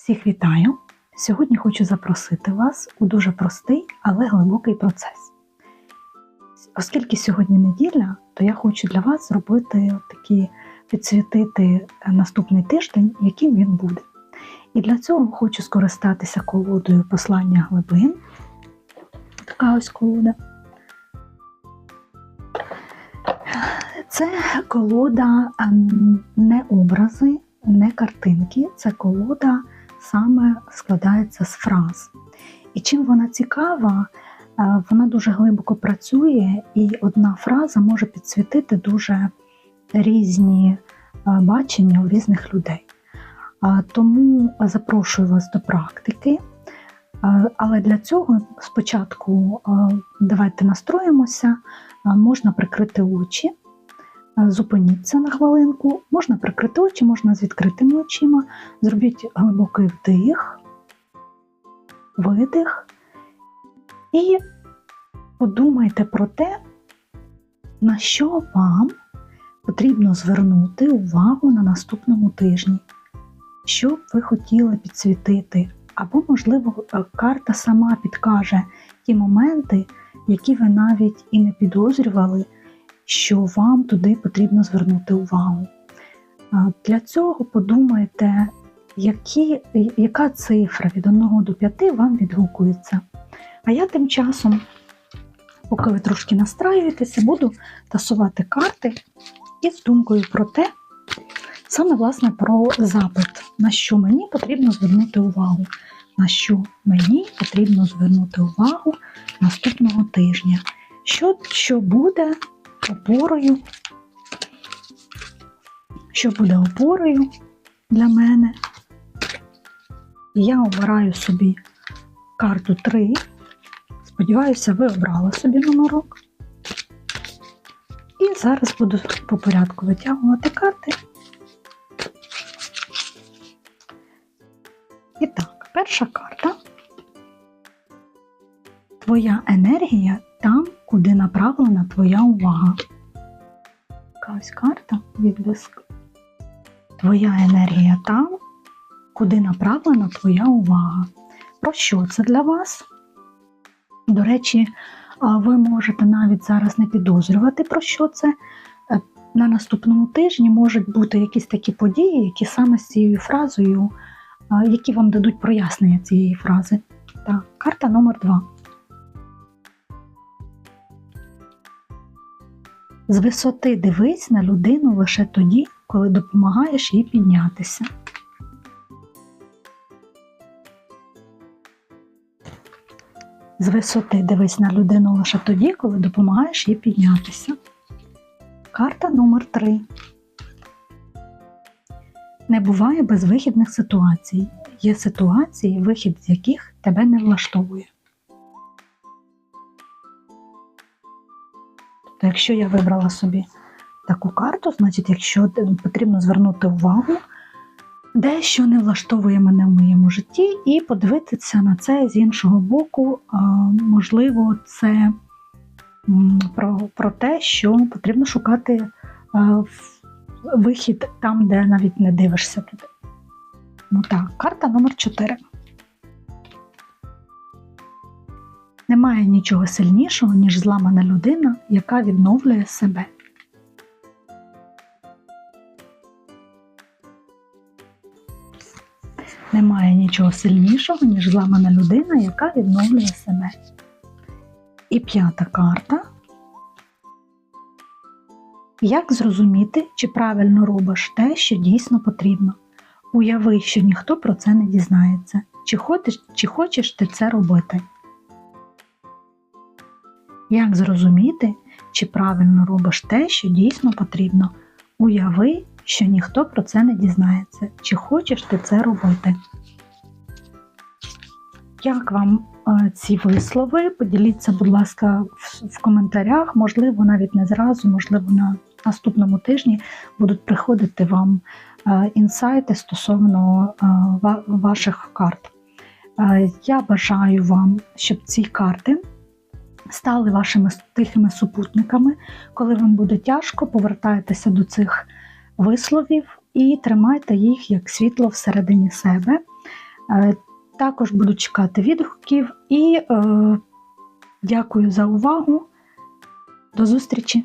Всіх вітаю! Сьогодні хочу запросити вас у дуже простий, але глибокий процес. Оскільки сьогодні неділя, то я хочу для вас зробити такі підсвітити наступний тиждень, яким він буде. І для цього хочу скористатися колодою послання глибин. Така ось колода. Це колода ем, не образи, не картинки, це колода саме складається з фраз. І чим вона цікава, е, вона дуже глибоко працює, і одна фраза може підсвітити дуже різні е, бачення у різних людей. Тому запрошую вас до практики. Е, Але для цього спочатку давайте настроїмося, можна прикрити очі, зупиніться на хвилинку, можна прикрити очі, можна з відкритими очима. Зробіть глибокий вдих, видих і подумайте про те, на що вам потрібно звернути увагу на наступному тижні, що б ви хотіли підсвітити. Або, можливо, е, карта сама підкаже ті моменти, які ви навіть і не підозрювали, що вам туди потрібно звернути увагу. Для цього подумайте, які, яка цифра від 1 до 5 вам відгукується. А я тим часом, поки ви трошки настраюєтеся, буду тасувати карти із думкою про те, саме власне про запит, на що мені потрібно звернути увагу, на що мені потрібно звернути увагу наступного тижня. Що, що буде опорою, що буде опорою для мене. Я обираю собі карту 3. Сподіваюся, ви обрали собі номерок. І зараз буду по порядку витягувати карти. І так, перша карта. Твоя енергія там, куди направлена твоя увага. Така ось карта відблиск. Твоя енергія там, куди направлена твоя увага. Про що це для вас? До речі, ви можете навіть зараз не підозрювати, про що це. Е, На наступному тижні можуть бути якісь такі події, які саме з цією фразою, які вам дадуть прояснення цієї фрази. Так, карта номер 2. З висоти дивись на людину лише тоді, коли допомагаєш їй піднятися. З висоти дивись на людину лише тоді, коли допомагаєш їй піднятися. Карта номер 3. Не буває безвихідних ситуацій. Є ситуації, вихід з яких тебе не влаштовує. То якщо я вибрала собі таку карту, значить, якщо потрібно звернути увагу, дещо не влаштовує мене в моєму житті, і подивитися на це з іншого боку, можливо, це про, про те, що потрібно шукати вихід там, де навіть не дивишся туди. Ну так, карта номер 4. Немає нічого сильнішого, ніж зламана людина, яка відновлює себе. Немає нічого сильнішого, ніж зламана людина, яка відновлює себе. І п'ята карта. Як зрозуміти, чи правильно робиш те, що дійсно потрібно? Уяви, що ніхто про це не дізнається. Чи хочеш, чи хочеш ти це робити? Як зрозуміти, чи правильно робиш те, що дійсно потрібно? Уяви, що ніхто про це не дізнається. Чи хочеш ти це робити? Як вам е, ці вислови? Поділіться, будь ласка, в, коментарях. Можливо, навіть не зразу, можливо, на наступному тижні будуть приходити вам е, інсайти стосовно е, ваших карт. Я бажаю вам, щоб ці карти стали вашими тихими супутниками. Коли вам буде тяжко, повертайтеся до цих висловів і тримайте їх як світло всередині себе. Е, Також буду чекати відгуків і е, дякую за увагу. До зустрічі!